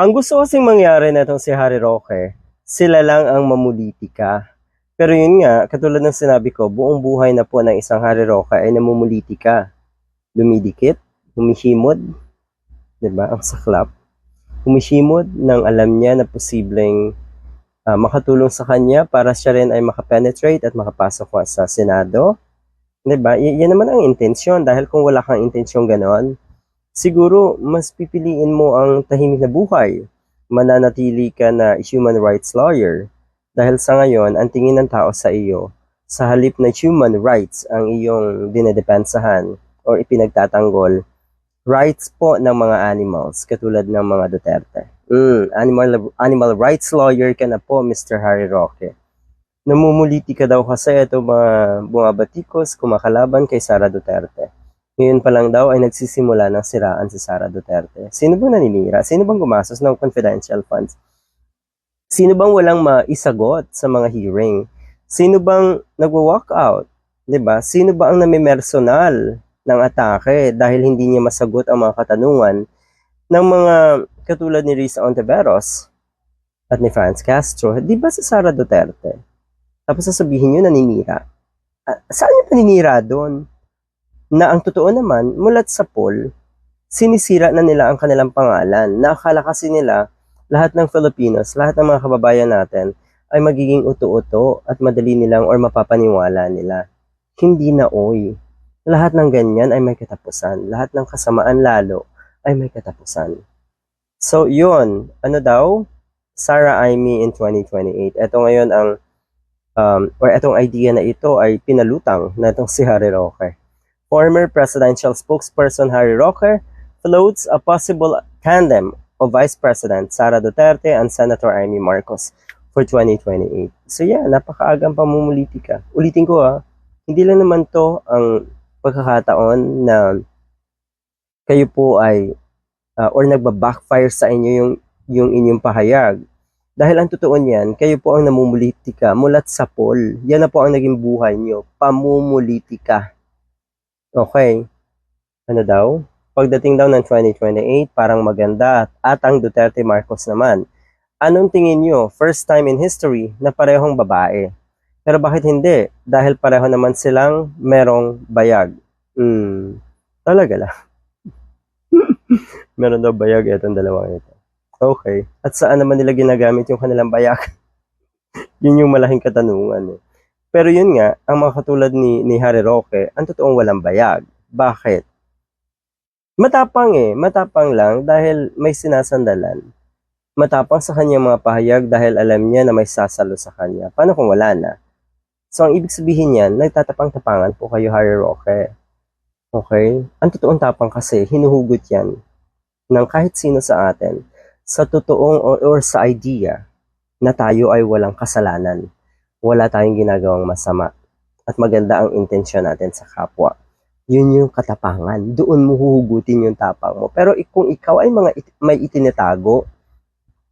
Ang gusto kasing mangyari na itong si Harry Roque, sila lang ang mamulitika. Pero yun nga, katulad ng sinabi ko, buong buhay na po ng isang Harry Roque ay namumulitika. Dumidikit, humihimod, ba? Ang saklap. Humihimod nang alam niya na posibleng ah, makatulong sa kanya para siya rin ay makapenetrate at makapasok pa sa Senado. ba? Y- yan naman ang intensyon dahil kung wala kang intensyon ganon, siguro mas pipiliin mo ang tahimik na buhay. Mananatili ka na human rights lawyer dahil sa ngayon ang tingin ng tao sa iyo sa halip na human rights ang iyong dinedepensahan o ipinagtatanggol rights po ng mga animals katulad ng mga Duterte. Mm, animal animal rights lawyer ka na po Mr. Harry Roque. Namumuliti ka daw kasi ito mga bumabatikos kumakalaban kay Sara Duterte. Ngayon pa lang daw ay nagsisimula ng siraan si Sara Duterte. Sino bang naninira? Sino bang gumastos ng confidential funds? Sino bang walang maisagot sa mga hearing? Sino bang nagwa-walk out? 'Di ba? Sino ba ang namimersonal ng atake dahil hindi niya masagot ang mga katanungan ng mga katulad ni Risa Ontiveros at ni Franz Castro? Di ba si Sara Duterte? Tapos sasabihin niyo naninira. Ah, saan yung paninira doon? Na ang totoo naman, mulat sa poll, sinisira na nila ang kanilang pangalan. Nakakala kasi nila lahat ng Filipinos, lahat ng mga kababayan natin ay magiging uto-uto at madali nilang or mapapaniwala nila. Hindi na oy. Lahat ng ganyan ay may katapusan. Lahat ng kasamaan lalo ay may katapusan. So, yun. Ano daw? Sarah Aimee in 2028. Ito ngayon ang, um, or itong idea na ito ay pinalutang na itong si Harry Roque. Former presidential spokesperson Harry Roque floats a possible tandem of Vice President Sara Duterte and Senator Amy Marcos for 2028. So yeah, napakaagang pamumulitika. Ulitin ko ah, hindi lang naman to ang pagkakataon na kayo po ay ah, or nagba-backfire sa inyo yung yung inyong pahayag. Dahil ang totoo niyan, kayo po ang namumulitika mulat sa poll. Yan na po ang naging buhay nyo. Pamumulitika. Okay. Ano daw? Pagdating daw ng 2028, parang maganda at ang Duterte Marcos naman. Anong tingin nyo? First time in history na parehong babae. Pero bakit hindi? Dahil pareho naman silang merong bayag. Hmm, talaga lang. Meron daw bayag itong dalawang ito. Okay. At saan naman nila ginagamit yung kanilang bayag? yun yung malaking katanungan. Eh. Pero yun nga, ang mga katulad ni, ni Harry Roque, ang totoong walang bayag. Bakit? Matapang eh. Matapang lang dahil may sinasandalan. Matapang sa kanya mga pahayag dahil alam niya na may sasalo sa kanya. Paano kung wala na? So, ang ibig sabihin niyan, nagtatapang-tapangan po kayo, Harry Roque. Okay? Ang totoong tapang kasi, hinuhugot yan ng kahit sino sa atin sa totoong or, or sa idea na tayo ay walang kasalanan. Wala tayong ginagawang masama. At maganda ang intensyon natin sa kapwa. Yun yung katapangan. Doon mo huhugutin yung tapang mo. Pero kung ikaw ay mga it- may itinatago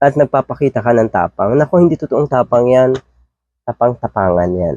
at nagpapakita ka ng tapang, naku, hindi totoong tapang yan. Tapang-tapangan yan.